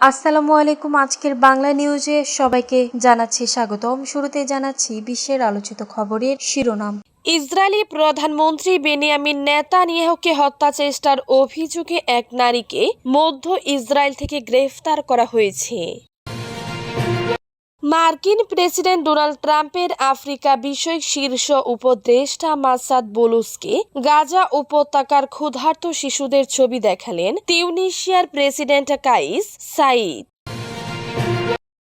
আসসালামু আলাইকুম। আজকের বাংলা নিউজে সবাইকে জানাচ্ছি স্বাগতম। শুরুতে জানাচ্ছি বিশ্বের আলোচিত খবরের শিরোনাম। ইসরায়েলি প্রধানমন্ত্রী বেনিয়ামিন নেতানিয়াহুকে হত্যা চেষ্টার অভিযোগে এক নারীকে মধ্য ইসরায়েল থেকে গ্রেফতার করা হয়েছে। মার্কিন প্রেসিডেন্ট ডোনাল্ড ট্রাম্পের আফ্রিকা বিষয়ক শীর্ষ উপদেষ্টা মাসাদ বুলুসকে গাজা উপত্যকার ক্ষুধার্ত শিশুদের ছবি দেখালেন তিউনিশিয়ার প্রেসিডেন্ট কাইস সাইদ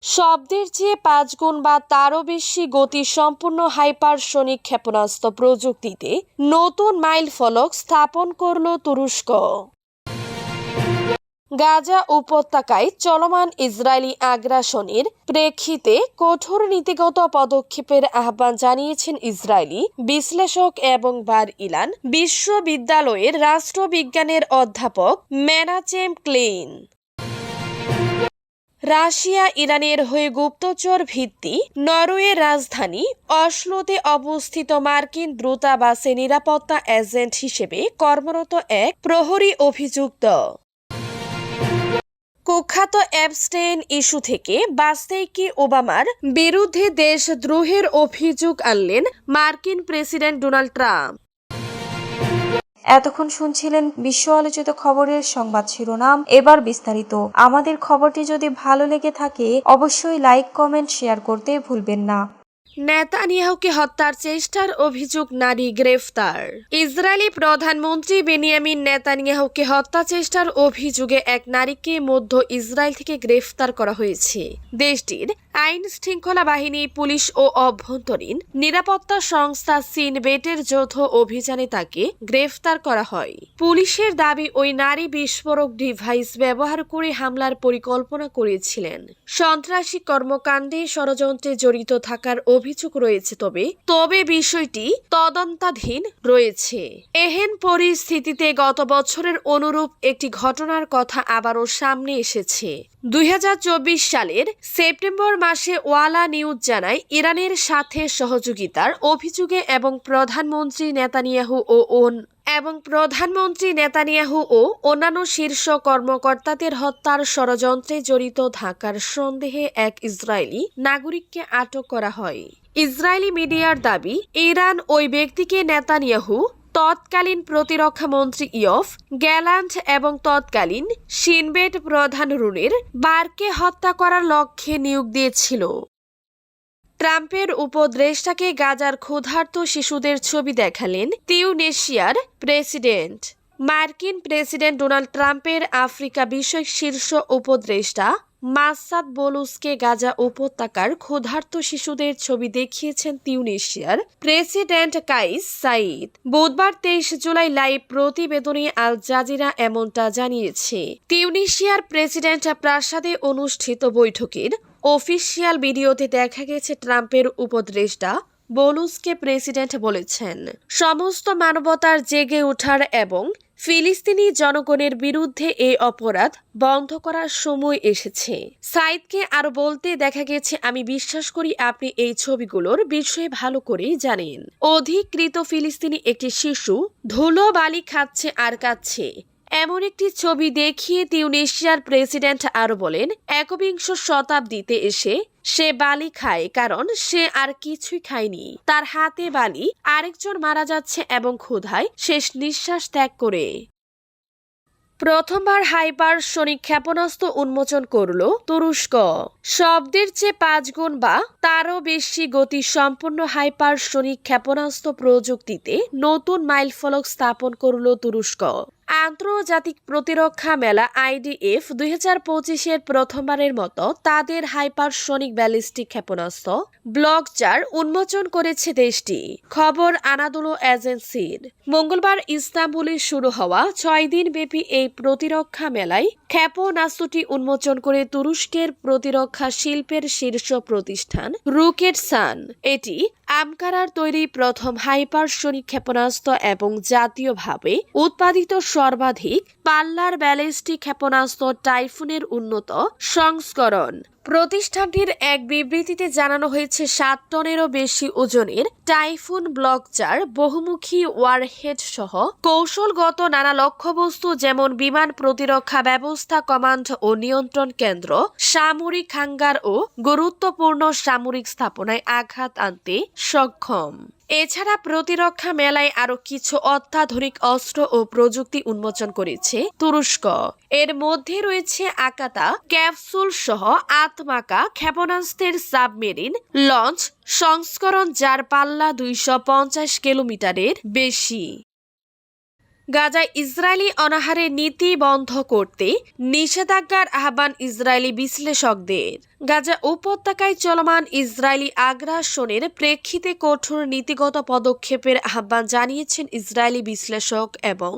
শব্দের চেয়ে পাঁচ গুণ বা তারও বেশি গতি সম্পূর্ণ হাইপারসনিক ক্ষেপণাস্ত্র প্রযুক্তিতে নতুন মাইল ফলক স্থাপন করল তুরস্ক। গাজা উপত্যকায় চলমান ইসরায়েলি আগ্রাসনের প্রেক্ষিতে কঠোর নীতিগত পদক্ষেপের আহ্বান জানিয়েছেন ইসরায়েলি বিশ্লেষক এবং বার ইলান বিশ্ববিদ্যালয়ের রাষ্ট্রবিজ্ঞানের অধ্যাপক ম্যানাচেম ক্লেইন। রাশিয়া ইরানের হয়ে গুপ্তচর ভিত্তি নরওয়ের রাজধানী অশ্লোতে অবস্থিত মার্কিন দূতাবাসে নিরাপত্তা এজেন্ট হিসেবে কর্মরত এক প্রহরী অভিযুক্ত। কুখ্যাত অ্যাবস্টেন ইস্যু থেকে বাঁচতেই কি ওবামার বিরুদ্ধে দেশদ্রোহের অভিযোগ আনলেন মার্কিন প্রেসিডেন্ট ডোনাল্ড ট্রাম্প? এতক্ষণ শুনছিলেন বিশ্ব আলোচিত খবরের সংবাদ শিরোনাম। এবার বিস্তারিত। আমাদের খবরটি যদি ভালো লেগে থাকে, অবশ্যই লাইক, কমেন্ট, শেয়ার করতে ভুলবেন না। নেতানিয়াহুকে হত্যার চেষ্টার অভিযোগ নারী গ্রেফতার। ইসরায়েলি প্রধানমন্ত্রী বেনিয়ামিন নেতানিয়াহুকে হত্যা চেষ্টার অভিযোগে এক নারীকে মধ্য ইসরায়েল থেকে গ্রেফতার করা হয়েছে। দেশটির আইন শৃঙ্খলা বাহিনী, পুলিশ ও অভ্যন্তরীণ নিরাপত্তা সংস্থা সিনবেটের যৌথ অভিযানে তাকে গ্রেফতার করা হয়। পুলিশের দাবি, ওই নারী বিস্ফোরক ডিভাইস ব্যবহার করে হামলার পরিকল্পনা করেছিলেন। সন্ত্রাসী কর্মকাণ্ডে ষড়যন্ত্রে জড়িত থাকার অভিযোগ রয়েছে, তবে তবে বিষয়টি তদন্তাধীন রয়েছে। এহেন পরিস্থিতিতে গত বছরের অনুরূপ একটি ঘটনার কথা আবারও সামনে এসেছে। দুই হাজার চব্বিশ সালের সেপ্টেম্বর মাসে ওয়ালা নিউজ জানায়, ইরানের সাথে সহযোগিতার অভিযোগে এবং প্রধানমন্ত্রী নেতানিয়াহু ও ওন, এবং প্রধানমন্ত্রী নেতানিয়াহু ও অন্যান্য শীর্ষ কর্মকর্তাদের হত্যার ষড়যন্ত্রে জড়িত থাকার সন্দেহে এক ইসরায়েলি নাগরিককে আটক করা হয়। ইসরায়েলি মিডিয়ার দাবি, ইরান ওই ব্যক্তিকে নেতানিয়াহু তৎকালীন প্রতিরক্ষা মন্ত্রী ইয়ফ গ্যালান্ট এবং তৎকালীন সিনবেট প্রধান রুনের বারকে হত্যা করার লক্ষ্যে নিয়োগ দিয়েছিল। ট্রাম্পের উপদেষ্টাকে গাজার ক্ষুধার্ত শিশুদের ছবি দেখালেন তিউনেশিয়ার প্রেসিডেন্ট। মার্কিন প্রেসিডেন্ট ডোনাল্ড ট্রাম্পের আফ্রিকা বিষয়ক শীর্ষ উপদেষ্টা মাসাদ বলুসকে গাজা উপত্যকার ক্ষুধার্ত শিশুদের ছবি দেখিয়েছেন তিউনেশিয়ার প্রেসিডেন্ট কাইস সাইদ বুধবার তেইশ জুলাই লাইভ প্রতিবেদনে আল জাজিরা এমনটা জানিয়েছে। তিউনিশিয়ার প্রেসিডেন্ট প্রাসাদে অনুষ্ঠিত বৈঠকের অফিসিয়াল ভিডিওতে দেখা গেছে ট্রাম্পের উপদেষ্টা বলুসকে প্রেসিডেন্ট বলেছেন। সমস্ত মানবতার জেগে ওঠার এবং ফিলিস্তিনি জনগণের বিরুদ্ধে এই অপরাধ বন্ধ করার সময় এসেছে। সাইদকে আরও বলতে দেখা গেছে, আমি বিশ্বাস করি আপনি এই ছবিগুলোর বিষয়ে ভালো করেই জানেন। অধিকৃত ফিলিস্তিনি একটি শিশু ধুলো বালি খাচ্ছে আর কাচ্ছে এমন একটি ছবি দেখিয়ে তিউনেশিয়ার প্রেসিডেন্ট আরও বলেন, একবিংশ শতাব্দীতে এসে সে বালি খায়, কারণ সে আর কিছুই খায়নি। তার হাতে বালি, আরেকজন মারা যাচ্ছে এবং ক্ষুধায় শেষ নিঃশ্বাস ত্যাগ করে। প্রথমবার হাইপারসনিক ক্ষেপণাস্ত্র উন্মোচন করল তুরস্ক। শব্দের চেয়ে পাঁচ গুণ বা তারও বেশি গতি সম্পন্ন হাইপারসনিক ক্ষেপণাস্ত্র প্রযুক্তিতে নতুন মাইলফলক স্থাপন করল তুরস্ক। আন্তর্জাতিক প্রতিরক্ষা মেলা আইডিএফ দুই হাজার পঁচিশের প্রথমবারের মতো তাদের হাইপারসনিক ব্যালিস্টিক ক্ষেপণাস্ত্র ব্লকচার উন্মোচন করেছে দেশটি। খবর আনাদুলো এজেন্সির। মঙ্গলবার ইস্তাম্বুলে শুরু হওয়া ছয় দিন ব্যাপী এই প্রতিরক্ষা মেলায় ক্ষেপণাস্ত্রটি উন্মোচন করে তুরস্কের প্রতিরক্ষা শিল্পের শীর্ষ প্রতিষ্ঠান রুকেট সান এটি আমকারার তৈরি প্রথম হাইপারসনিক ক্ষেপণাস্ত্র এবং জাতীয়ভাবে উৎপাদিত সর্বাধিক পাল্লার ব্যালিস্টিক ক্ষেপণাস্ত্র টাইফুনের উন্নত সংস্করণ। প্রতিষ্ঠানটির এক বিবৃতিতে জানানো হয়েছে, সাত টনেরও বেশি ওজনের টাইফুন ব্লকচার বহুমুখী ওয়ারহেড সহ কৌশলগত নানা লক্ষ্যবস্তু যেমন বিমান প্রতিরক্ষা ব্যবস্থা, কমান্ড ও নিয়ন্ত্রণ কেন্দ্র, সামরিক হাঙ্গার ও গুরুত্বপূর্ণ সামরিক স্থাপনায় আঘাত আনতে সক্ষম। এছাড়া প্রতিরক্ষা মেলায় আরও কিছু অত্যাধুনিক অস্ত্র ও প্রযুক্তি উন্মোচন করেছে। তুরস্ক। এর মধ্যে রয়েছে আকাতা, ক্যাপসুল সহ আত্মাকা, ক্ষেপণাস্ত্রের সাবমেরিন, লঞ্চ, সংস্করণ যার পাল্লা দুইশো পঞ্চাশ কিলোমিটারের বেশি। গাজায় ইসরায়েলি অনাহারে নীতি বন্ধ করতে নিষেধাজ্ঞার আহ্বান ইসরায়েলি বিশ্লেষকদের। গাজা উপত্যকায় চলমান ইসরায়েলি আগ্রাসনের প্রেক্ষিতে কঠোর নীতিগত পদক্ষেপের আহ্বান জানিয়েছেন ইসরায়েলি বিশ্লেষক এবং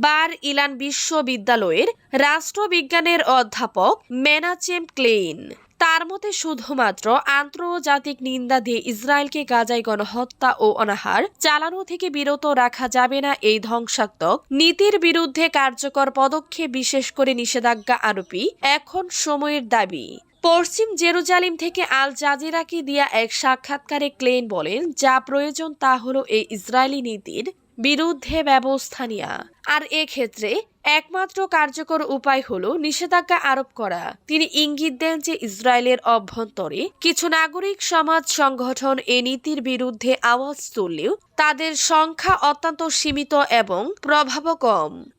বার ইলান বিশ্ববিদ্যালয়ের রাষ্ট্রবিজ্ঞানের অধ্যাপক মেনাচেম ক্লেইন। তার মতে শুধুমাত্র আন্তর্জাতিক নিন্দা দিয়ে ইসরায়েলকে গাজায় গণহত্যা ও অনাহার চালানো থেকে বিরত রাখা যাবে না এই ধ্বংসাত্মক নীতির বিরুদ্ধে কার্যকর পদক্ষেপ, বিশেষ করে নিষেধাজ্ঞা আরোপি এখন সময়ের দাবি। পশ্চিম জেরুজালিম থেকে আল জাজিরাকে দিয়া এক সাক্ষাৎকারে ক্লেন বলেন, যা প্রয়োজন তা হলো এই ইসরায়েলি নীতির বিরুদ্ধে ব্যবস্থা নেওয়া আর এক্ষেত্রে একমাত্র কার্যকর উপায় হলো নিষেধাজ্ঞা আরোপ করা। তিনি ইঙ্গিত দেন যে ইসরায়েলের অভ্যন্তরে কিছু নাগরিক সমাজ সংগঠন এ নীতির বিরুদ্ধে আওয়াজ তুললেও তাদের সংখ্যা অত্যন্ত সীমিত এবং প্রভাব কম।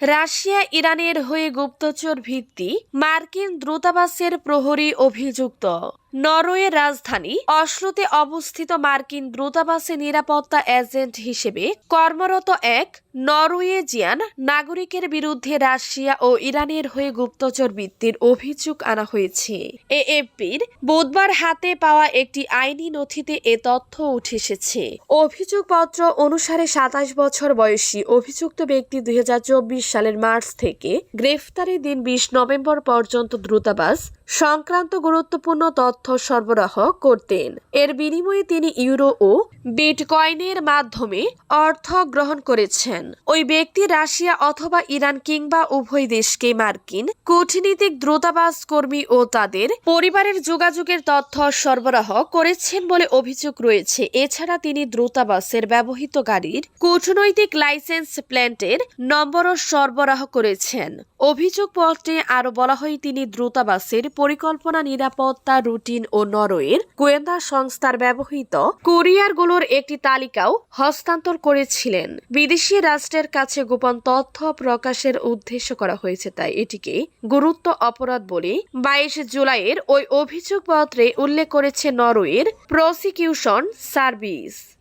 রাশিয়া ইরানের হয়ে গুপ্তচর ভিত্তি মার্কিন দূতাবাসের প্রহরী অভিযুক্ত। নরওয়ের রাজধানী অশ্লোতে অবস্থিত মার্কিন দূতাবাসে নিরাপত্তা এজেন্ট হিসেবে কর্মরত এক নরওয়েজিয়ান নাগরিকের বিরুদ্ধে রাশিয়া ও ইরানের হয়ে গুপ্তচর বৃত্তির অভিযোগ আনা হয়েছে। এএফপির বুধবার হাতে পাওয়া একটি আইনি নথিতে এ তথ্য উঠে এসেছে। অভিযোগপত্র অনুসারে সাতাশ বছর বয়সী অভিযুক্ত ব্যক্তি দুই হাজার চব্বিশ সালের মার্চ থেকে গ্রেফতারের দিন বিশ নভেম্বর পর্যন্ত দূতাবাস সংক্রান্ত গুরুত্বপূর্ণ তথ্য সরবরাহ করতেন। এর বিনিময়ে তিনি ইউরো ও বিটকয়েনের মাধ্যমে অর্থ গ্রহণ করেছেন। ওই ব্যক্তি রাশিয়া অথবা ইরান কিংবা উভয় দেশকে মার্কিন কূটনীতিক দ্রুতাবাস কর্মী ও তাদের পরিবারের যোগাযোগের তথ্য সরবরাহ করেছেন বলে অভিযোগ রয়েছে। এছাড়া তিনি দ্রুতাবাসের ব্যবহৃত গাড়ির কূটনৈতিক লাইসেন্স প্ল্যান্টের নম্বরও সরবরাহ করেছেন। অভিযোগপত্রে আরও বলা হয়, তিনি দূতাবাসের পরিকল্পনা, নিরাপত্তা, রুটিন ও নরওয়ের গোয়েন্দা সংস্থার ব্যবহৃত কুরিয়ারগুলোর একটি তালিকাও হস্তান্তর করেছিলেন। বিদেশি রাষ্ট্রের কাছে গোপন তথ্য প্রকাশের উদ্দেশ্য করা হয়েছে, তাই এটিকে গুরুত্ব অপরাধ বলে বাইশ জুলাইয়ের ওই অভিযোগপত্রে উল্লেখ করেছে নরওয়ের প্রসিকিউশন সার্ভিস।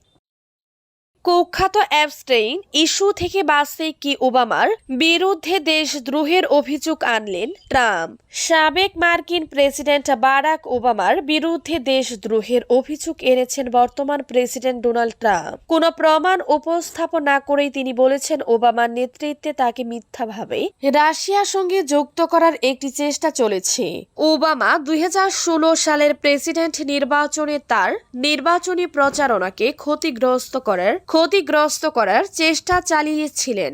কুখ্যাত অ্যাবস্টেইন ইস্যু থেকে বাঁচতে কি ওবামার বিরুদ্ধে দেশদ্রোহের অভিযোগ আনলেন ট্রাম্প। সাবেক মার্কিন প্রেসিডেন্ট বারাক ওবামার বিরুদ্ধে দেশদ্রোহের অভিযোগ এনেছেন বর্তমান প্রেসিডেন্ট ডোনাল্ড ট্রাম্প। কোনো প্রমাণ উপস্থাপন না করেই তিনি বলেছেন ওবামার নেতৃত্বে তাকে মিথ্যাভাবে রাশিয়ার সঙ্গে যুক্ত করার একটি চেষ্টা চলেছে। ওবামা দুই হাজার ষোলো সালের প্রেসিডেন্ট নির্বাচনে তার নির্বাচনী প্রচারণাকে ক্ষতিগ্রস্ত করার ক্ষতিগ্রস্ত করার চেষ্টা চালিয়েছিলেন।